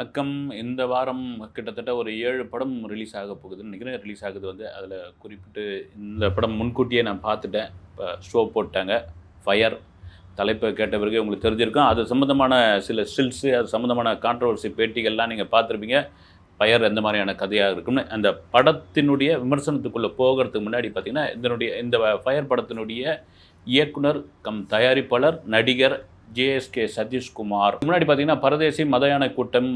வணக்கம். இந்த வாரம் கிட்டத்தட்ட ஒரு ஏழு படம் ரிலீஸ் ஆக போகுதுன்னு நினைக்கிறேன். ரிலீஸ் ஆகுது வந்து அதில் குறிப்பிட்டு இந்த படம் முன்கூட்டியே நான் பார்த்துட்டேன். இப்போ ஷோ போட்டாங்க. ஃபயர் தலைப்பை கேட்ட பிறகு உங்களுக்கு தெரிஞ்சிருக்கும். அது சம்மந்தமான சில ஸ்டில்ஸு அது சம்மந்தமான கான்ட்ரவர்சி பேட்டிகள்லாம் நீங்கள் பார்த்துருப்பீங்க. ஃபயர் எந்த மாதிரியான கதையாக இருக்கும்னு. அந்த படத்தினுடைய விமர்சனத்துக்குள்ளே போகிறதுக்கு முன்னாடி பார்த்தீங்கன்னா இதனுடைய இந்த ஃபயர் படத்தினுடைய இயக்குனர் கம் தயாரிப்பாளர் நடிகர் ஜேஎஸ்கே சதீஷ்குமார். முன்னாடி பார்த்தீங்கன்னா பரதேசி மதயான கூட்டம்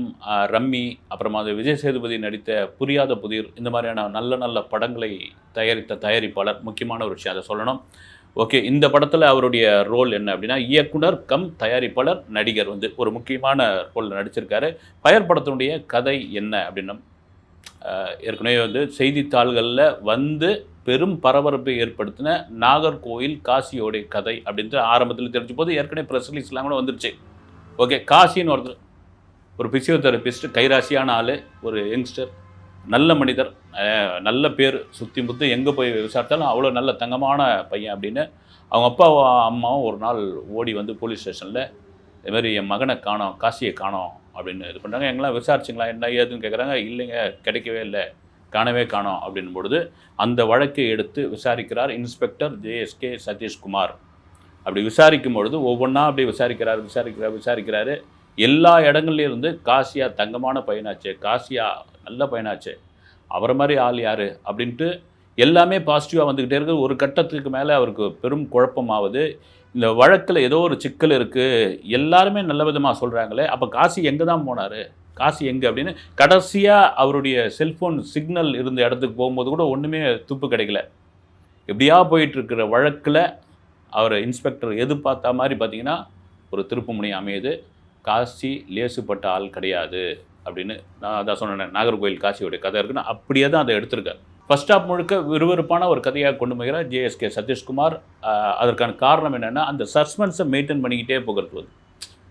ரம்மி அப்புறமா அது விஜய் சேதுபதி நடித்த புரியாத புதிர் இந்த மாதிரியான நல்ல நல்ல படங்களை தயாரித்த தயாரிப்பாளர் முக்கியமான ஒரு விஷயம் அதை சொல்லணும். ஓகே இந்த படத்தில் அவருடைய ரோல் என்ன அப்படின்னா இயக்குனர் கம் தயாரிப்பாளர் நடிகர் வந்து ஒரு முக்கியமான ரோலில் நடிச்சிருக்காரு. பயர் படத்தினுடைய கதை என்ன அப்படின்னா ஏற்கனவே வந்து செய்தித்தாள்களில் வந்து பெரும் பரபரப்பை ஏற்படுத்தின நாகர்கோயில் காசியோடைய கதை அப்படின்ட்டு ஆரம்பத்தில் தெரிஞ்ச போது ஏற்கனவே ப்ரெஸ் ரிலீஸ்லாம் கூட வந்துருச்சு. ஓகே காசின்னு ஒருத்தர் ஒரு பிசியோதெரபிஸ்ட் கைராசியான ஆள் ஒரு யங்ஸ்டர் நல்ல மனிதர் நல்ல பேர் சுற்றி முத்து எங்கே போய் விசாரித்தாலும் அவ்வளோ நல்ல தங்கமான பையன் அப்படின்னு அவங்க அப்பாவும் அம்மாவும் ஒரு நாள் ஓடி வந்து போலீஸ் ஸ்டேஷனில் இது மாதிரி என் மகனை காணோம் காசியை காணோம் அப்படின்னு இது பண்ணுறாங்க எங்கெல்லாம் விசாரிச்சிங்களா என்ன ஏதுன்னு கேட்குறாங்க இல்லைங்க கிடைக்கவே இல்லை. காணவே காணோம் அப்படின் பொழுது அந்த வழக்கை எடுத்து விசாரிக்கிறார் இன்ஸ்பெக்டர் ஜேஎஸ்கே சதீஷ்குமார். அப்படி விசாரிக்கும் பொழுது ஒவ்வொன்றா அப்படி விசாரிக்கிறார் விசாரிக்கிறார் விசாரிக்கிறாரு. எல்லா இடங்கள்லேயும் இருந்து காசியா தங்கமான பையனாச்சு காசியா நல்ல பையனாச்சு அவரை மாதிரி ஆள் யார் அப்படின்ட்டு எல்லாமே பாசிட்டிவாக வந்துக்கிட்டே இருக்குது. ஒரு கட்டத்துக்கு மேலே அவருக்கு பெரும் குழப்பமாவது இந்த வழக்கில் ஏதோ ஒரு சிக்கல் இருக்குது எல்லாருமே நல்ல விதமாக சொல்கிறாங்களே அப்போ காசி எங்கே தான் போனார்? காசி எங்கே அப்படின்னு கடைசியாக அவருடைய செல்ஃபோன் சிக்னல் இருந்த இடத்துக்கு போகும்போது கூட ஒன்றுமே துப்பு கிடைக்கல. எப்படியா போயிட்டுருக்கிற வழக்கில் அவர் இன்ஸ்பெக்டர் எதிர்பார்த்த மாதிரி பார்த்தீங்கன்னா ஒரு திருப்புமுனை அமையுது. காசி லேசுப்பட்ட ஆள் கிடையாது அப்படின்னு நான் அதான் சொன்னேன் நாகர்கோயில் காசியோடைய கதை இருக்குன்னு அப்படியே தான் அதை எடுத்திருக்கார். ஃபஸ்ட் ஆஃப் முழுக்க விறுவிறுப்பான ஒரு கதையாக கொண்டு போகிறார் ஜேஎஸ்கே சதீஷ்குமார். அதற்கான காரணம் என்னென்னா அந்த சஸ்பென்ஸை மெயின்டைன் பண்ணிக்கிட்டே போகிறது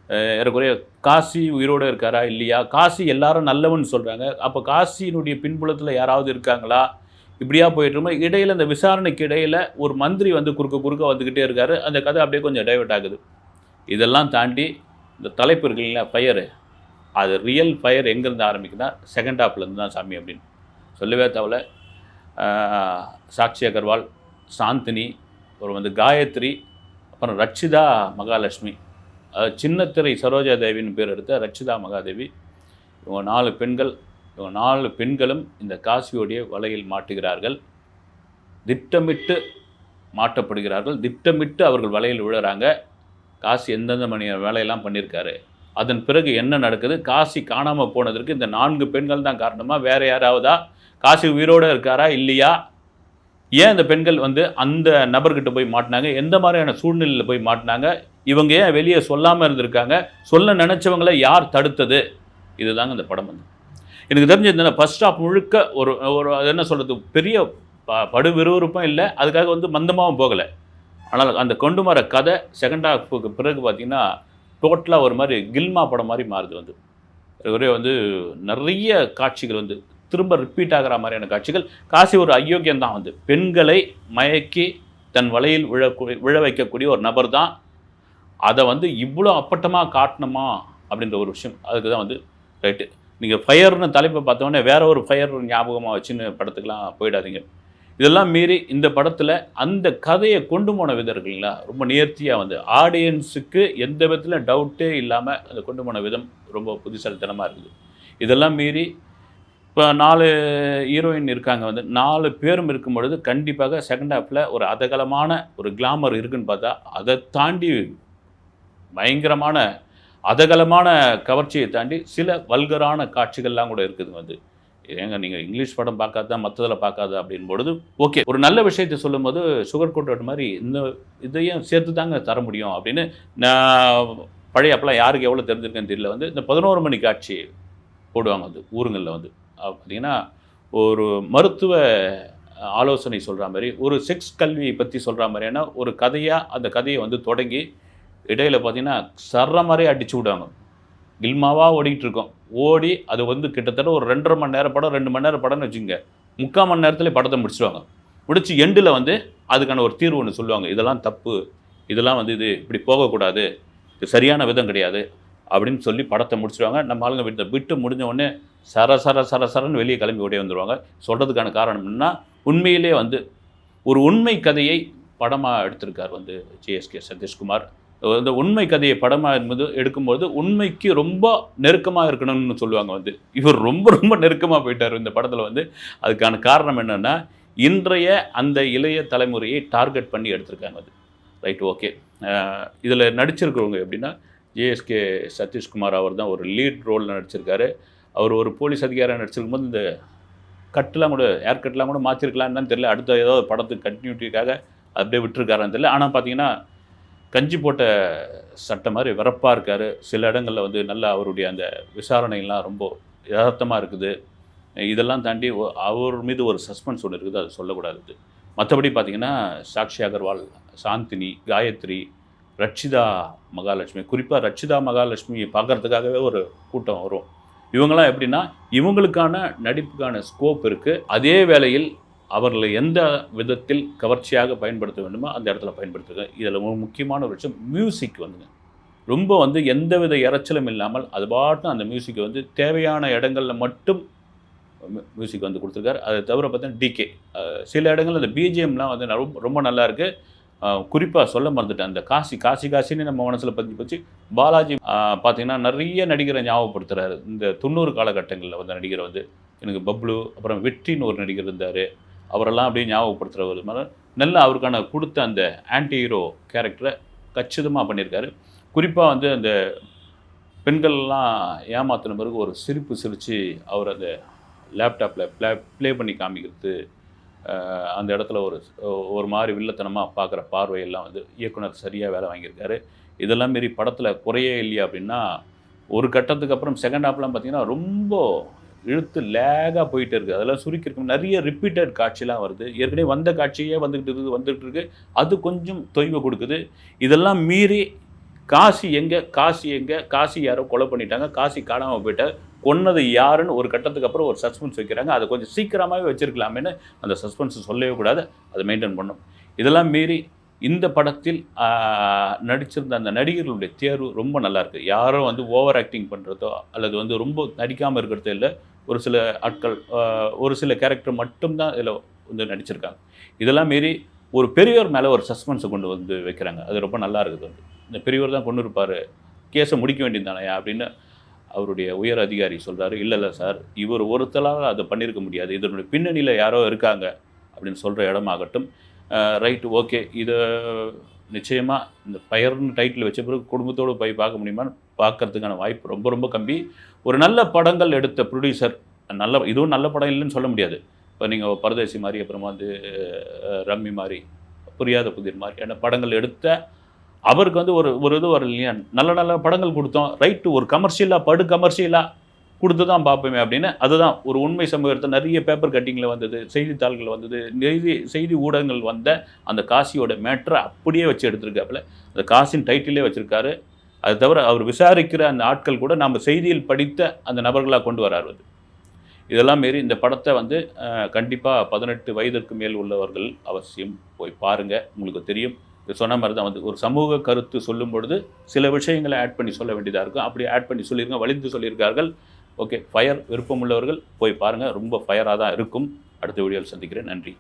ஏறக்குறைய காசி உயிரோடு இருக்காரா இல்லையா? காசி எல்லாரும் நல்லவன் சொல்கிறாங்க அப்போ காசியினுடைய பின்புலத்தில் யாராவது இருக்காங்களா? இப்படியா போயிட்டு இடையில் இந்த விசாரணைக்கு இடையில் ஒரு மந்திரி வந்து குறுக்க குறுக்க வந்துக்கிட்டே இருக்காரு. அந்த கதை அப்படியே கொஞ்சம் டைவெர்ட் ஆகுது. இதெல்லாம் தாண்டி இந்த தலைப்பு இருக்கு இல்லைங்களா? ஃபயரு அது ரியல் ஃபயர் எங்கேருந்து ஆரம்பிக்குன்னா செகண்ட் ஹாப்லேருந்து தான் சாமி அப்படின்னு. சொல்லவே தவிர சாக்ஷி அகர்வால் சாந்தினி அப்புறம் வந்து காயத்ரி அப்புறம் ரட்சிதா மகாலட்சுமி. சின்னத்திரை சரோஜா தேவின்னு பேர் எடுத்த ரட்சிதா மகாதேவி இவங்க நாலு பெண்கள் இவங்க நாலு பெண்களும் இந்த காசியோடைய வலையில் மாட்டுகிறார்கள். திட்டமிட்டு மாட்டப்படுகிறார்கள். திட்டமிட்டு அவர்கள் வலையில் விழுறாங்க. காசி எந்தெந்த மணி வேலையெல்லாம் பண்ணியிருக்காரு. அதன் பிறகு என்ன நடக்குது? காசி காணாமல் போனதற்கு இந்த நான்கு பெண்கள் தான் காரணமாக வேறு யாராவதா? காசி உயிரோடு இருக்காரா? இல்லையா? ஏன் இந்த பெண்கள் வந்து அந்த நபர்கிட்ட போய் மாட்டினாங்க? எந்த மாதிரியான சூழ்நிலையில் போய் மாட்டினாங்க? இவங்க ஏன் வெளியே சொல்லாமல் இருந்திருக்காங்க? சொல்ல நினச்சவங்களை யார் தடுத்தது? இதுதாங்க இந்த படம் வந்து. எனக்கு தெரிஞ்சது இந்த ஃபர்ஸ்ட் ஆஃப் முழுக்க ஒரு ஒரு அது என்ன சொல்கிறது பெரிய ப படு விறுவிறுப்பும் இல்லை. அதுக்காக வந்து மந்தமாகவும் போகலை. ஆனால் அந்த கொண்டு வர கதை செகண்ட் ஹாஃபுக்கு பிறகு பார்த்திங்கன்னா டோட்டலாக ஒரு மாதிரி கில்மா படம் மாதிரி மாறுது வந்து. ஒரே வந்து நிறைய காட்சிகள் வந்து திரும்ப ரிப்பீட் ஆகிற மாதிரியான காட்சிகள். காசி ஒரு அயோக்கியம் தான் வந்து. பெண்களை மயக்கி தன் வலையில் விழ விழ வைக்கக்கூடிய ஒரு நபர் தான் அதை வந்து இவ்வளோ அப்பட்டமாக காட்டணுமா அப்படின்ற ஒரு விஷயம். அதுக்கு தான் வந்து ரைட்டு நீங்கள் ஃபயர்னு தலைப்பை பார்த்தோன்னே வேற ஒரு ஃபயர் ஞாபகமாக வச்சுன்னு படத்துக்கெலாம் போயிடாதீங்க. இதெல்லாம் மீறி இந்த படத்தில் அந்த கதையை கொண்டு போன விதம் இருக்குங்களா ரொம்ப நேர்த்தியாக வந்து. ஆடியன்ஸுக்கு எந்த விதத்தில் டவுட்டே இல்லாமல் அதை கொண்டு போன விதம் ரொம்ப புத்திசாலித்தனமாக இருக்குது. இதெல்லாம் மீறி இப்போ நாலு ஹீரோயின் இருக்காங்க வந்து நாலு பேரும் இருக்கும் பொழுது கண்டிப்பாக செகண்ட் ஹாஃபில் ஒரு அதகலமான ஒரு கிளாமர் இருக்குன்னு பார்த்தா அதை தாண்டி பயங்கரமான அதகலமான கவர்ச்சியை தாண்டி சில வல்கரான காட்சிகள்லாம் கூட இருக்குது வந்து. ஏங்க நீங்கள் இங்கிலீஷ் படம் பார்க்காதா மற்றதில் பார்க்காதா அப்படின் பொழுது ஓகே ஒரு நல்ல விஷயத்தை சொல்லும்போது சுகர் கோட்டோட மாதிரி இந்த இதையும் சேர்த்து தாங்க தர முடியும் அப்படின்னு நான் பழைய அப்பெல்லாம் யாருக்கு எவ்வளோ தெரிஞ்சிருக்கேன்னு தெரியல வந்து இந்த பதினோரு மணி காட்சி போடுவாங்க வந்து ஊருங்களில் வந்து. பார்த்தீங்கன்னா ஒரு மருத்துவ ஆலோசனை சொல்கிற மாதிரி ஒரு செக்ஸ் கல்வியை பற்றி சொல்கிற மாதிரியான ஒரு கதையாக அந்த கதையை வந்து தொடங்கி இடையில் பார்த்தீங்கன்னா சர்ற மாதிரி அடிச்சு விடுவாங்க. கில்மாவாக ஓடிக்கிட்டு இருக்கோம். ஓடி அது வந்து கிட்டத்தட்ட ஒரு ரெண்டரை மணி நேரம் படம் ரெண்டு மணி நேரம் படம்னு வச்சுங்க முக்கால் மணி நேரத்தில் படத்தை முடிச்சிடுவாங்க முடித்து எண்டில் வந்து அதுக்கான ஒரு தீர்வு ஒன்று சொல்லுவாங்க. இதெல்லாம் தப்பு. இதெல்லாம் வந்து இது இப்படி போகக்கூடாது. இது சரியான விதம் கிடையாது. அப்படின்னு சொல்லி படத்தை முடிச்சிடுவாங்க நம்ம ஆளுங்க விட்டு விட்டு முடிஞ்ச உடனே சர சர சர சரன்னு வெளியே கிளம்பி ஓடி வந்துடுவாங்க சொல்கிறதுக்கான காரணம் என்னென்னா உண்மையிலே வந்து ஒரு உண்மை கதையை படமாக எடுத்திருக்கார் வந்து ஜிஎஸ்கே சதீஷ்குமார். இந்த உண்மை கதையை படமாக என்பது எடுக்கும்போது உண்மைக்கு ரொம்ப நெருக்கமாக இருக்கணும்னு சொல்லுவாங்க வந்து. இவர் ரொம்ப ரொம்ப நெருக்கமாக போயிட்டார் இந்த படத்தில் வந்து. அதுக்கான காரணம் என்னென்னா இன்றைய அந்த இளைய தலைமுறையை டார்கெட் பண்ணி எடுத்திருக்காங்க அது ரைட் ஓகே. இதில் நடிச்சிருக்கிறவங்க எப்படின்னா ஜேஎஸ்கே சதீஷ்குமார் அவர் தான் ஒரு லீட் ரோலில் நடிச்சிருக்காரு. அவர் ஒரு போலீஸ் அதிகாரியாக நடிச்சிருக்கும்போது இந்த கட்டெலாம் கூட ஏர் கட்டெலாம் கூட மாற்றிருக்கலான்னு தெரியல. அடுத்த ஏதோ படத்துக்கு கண்டினியூட்டிக்காக அப்படியே விட்டுருக்காரான்னு தெரியல. ஆனால் பார்த்தீங்கன்னா கஞ்சி போட்ட சட்டை மாதிரி விறப்பாக இருக்கார். சில இடங்களில் வந்து நல்லா அவருடைய அந்த விசாரணைலாம் ரொம்ப யதார்த்தமாக இருக்குது. இதெல்லாம் தாண்டி அவர் மீது ஒரு சஸ்பென்ஸ் ஒன்று இருக்குது. அது சொல்லக்கூடாது. மற்றபடி பார்த்தீங்கன்னா சாக்ஷி அகர்வால் சாந்தினி காயத்ரி ரட்சிதா மகாலட்சுமி. குறிப்பாக ரட்சிதா மகாலட்சுமி பார்க்கறதுக்காகவே ஒரு கூட்டம் வரும். இவங்கெல்லாம் எப்படின்னா இவங்களுக்கான நடிப்புக்கான ஸ்கோப் இருக்குது அதே வேளையில் அவர்களை எந்த விதத்தில் கவர்ச்சியாக பயன்படுத்த வேண்டுமோ அந்த இடத்துல பயன்படுத்துங்க. இதில் ஒரு முக்கியமான ஒரு விஷயம் மியூசிக் வந்துங்க. ரொம்ப வந்து எந்தவித இறைச்சலும் இல்லாமல் அது பாட்டும் அந்த மியூசிக்கை வந்து தேவையான இடங்களில் மட்டும் மியூசிக் வந்து கொடுத்துருக்காரு. அதை தவிர பார்த்தீங்கன்னா டிகே சில இடங்களில் அந்த பிஜிஎம்லாம் வந்து ரொம்ப ரொம்ப நல்லாயிருக்கு குறிப்பாக சொல்ல மறந்துட்டேன். அந்த காசி காசி காசின்னு நம்ம மனசில் பதிஞ்சு போச்சு. பாலாஜி பார்த்தீங்கன்னா நிறைய நடிகரை ஞாபகப்படுத்துறாரு. இந்த தொண்ணூறு காலகட்டங்களில் வந்த நடிகர் வந்து எனக்கு பப்ளு அப்புறம் வெற்றின்னு ஒரு நடிகர் இருந்தார். அவரெல்லாம் அப்படியே ஞாபகப்படுத்துகிற மாதிரி நல்லா அவருக்கான கொடுத்த அந்த ஆன்டி ஹீரோ கேரக்டரை கச்சிதமாக பண்ணியிருக்காரு. குறிப்பாக வந்து அந்த பெண்கள்லாம் ஏமாத்தின பிறகு ஒரு சிரிப்பு சிரித்து அவர் அந்த லேப்டாப்பில் ப்ளே ப்ளே பண்ணி காமிக்கிறது அந்த இடத்துல ஒரு ஒரு மாதிரி வில்லத்தனமாக பார்க்குற பார்வையெல்லாம் வந்து இயக்குனர் சரியாக வேலை வாங்கியிருக்காரு. இதெல்லாம் மாரி படத்தில் குறையே இல்லையா அப்படின்னா ஒரு கட்டத்துக்கு அப்புறம் செகண்ட் ஹாஃப்லாம் பார்த்தீங்கன்னா ரொம்ப இழுத்து லேகாக போயிட்டு இருக்குது அதெல்லாம் சுருக்கிருக்கும் நிறைய ரிப்பீட்டட் காட்சிலாம் வருது. ஏற்கனவே வந்த காட்சியே வந்துக்கிட்டு இருக்குது வந்துகிட்டு இருக்குது அது கொஞ்சம் தொய்வு கொடுக்குது. இதெல்லாம் மீறி காசி எங்கே காசி எங்கே காசி யாரோ கொலை பண்ணிட்டாங்க காசி காணாமல் போயிட்டார். கொன்னது யாருன்னு ஒரு கட்டத்துக்கு அப்புறம் ஒரு சஸ்பென்ஸ் வைக்கிறாங்க. அதை கொஞ்சம் சீக்கிரமாகவே வச்சிருக்கலாமேன்னு அந்த சஸ்பென்ஸ் சொல்லவே கூடாது. அதை மெயின்டைன் பண்ணும் இதெல்லாம் மீறி இந்த படத்தில் நடிச்சிருந்த அந்த நடிகர்களுடைய தேர்வு ரொம்ப நல்லாயிருக்கு யாரும் வந்து ஓவர் ஆக்டிங் பண்ணுறதோ அல்லது வந்து ரொம்ப நடிக்காமல் இருக்கிறதோ இல்லை ஒரு சில ஆட்கள் ஒரு சில கேரக்டர் மட்டும்தான் இதில் வந்து நடிச்சிருக்காங்க. இதெல்லாம் மீறி ஒரு பெரியவர் மேலே ஒரு சஸ்பென்ஸை கொண்டு வந்து வைக்கிறாங்க. அது ரொம்ப நல்லா இருக்குது வந்து. இந்த பெரியவர் தான் கொண்டு இருப்பார் கேஸை முடிக்க வேண்டியது தானே அப்படின்னு அவருடைய உயர் அதிகாரி சொல்கிறாரு இல்லை இல்லை சார் இவர் ஒருத்தலால் அதை பண்ணியிருக்க முடியாது. இதனுடைய பின்னணியில் யாரோ இருக்காங்க. அப்படின்னு சொல்கிற இடமாகட்டும் ரைட்டு ஓகே. இதை நிச்சயமாக இந்த பயர்னு டைட்டில் வச்ச பிறகு குடும்பத்தோடு போய் பார்க்க முடியுமான்னு பார்க்கறதுக்கான வாய்ப்பு ரொம்ப ரொம்ப கம்மி. ஒரு நல்ல படங்கள் எடுத்த ப்ரொடியூசர் நல்ல இதுவும் நல்ல படம் இல்லைன்னு சொல்ல முடியாது. இப்போ நீங்கள் பரதேசி மாதிரி அப்புறமா வந்து ரம்மி மாதிரி புரியாத புதிர் மாதிரி என்ன படங்கள் எடுத்த அவருக்கு வந்து ஒரு ஒரு இது வரும் இல்லையா? நல்ல நல்ல படங்கள் கொடுத்தோம். ரைட்டு ஒரு கமர்ஷியலாக படு கமர்ஷியலாக கொடுத்து தான் பார்ப்போமே அப்படின்னு. அதுதான் ஒரு உண்மை சமூகத்தை நிறைய பேப்பர் கட்டிங்கில் வந்தது செய்தித்தாள்கள் வந்தது செய்தி செய்தி ஊடகங்கள் வந்த அந்த காசியோட மேட்ரை அப்படியே வச்சு எடுத்திருக்காப்புல. அந்த காசின் டைட்டிலே வச்சுருக்காரு. அது தவிர அவர் விசாரிக்கிற அந்த ஆட்கள் கூட நம்ம செய்தியில் படித்த அந்த நபர்களாக கொண்டு வராரு அது. இதெல்லாம் மாரி இந்த படத்தை வந்து கண்டிப்பாக பதினெட்டு வயதிற்கு மேல் உள்ளவர்கள் அவசியம் போய் பாருங்கள் உங்களுக்கு தெரியும். சொன்ன மாதிரி தான் வந்து ஒரு சமூக கருத்து சொல்லும் பொழுது சில விஷயங்களை ஆட் பண்ணி சொல்ல வேண்டியதாக இருக்கும். அப்படி ஆட் பண்ணி சொல்லியிருங்க வலிந்து சொல்லியிருக்கார்கள். ஓகே ஃபயர் விருப்பமுள்ளவர்கள் போய் பாருங்கள் ரொம்ப ஃபயராக தான் இருக்கும். அடுத்த வீடியோவில் சந்திக்கிறேன். நன்றி.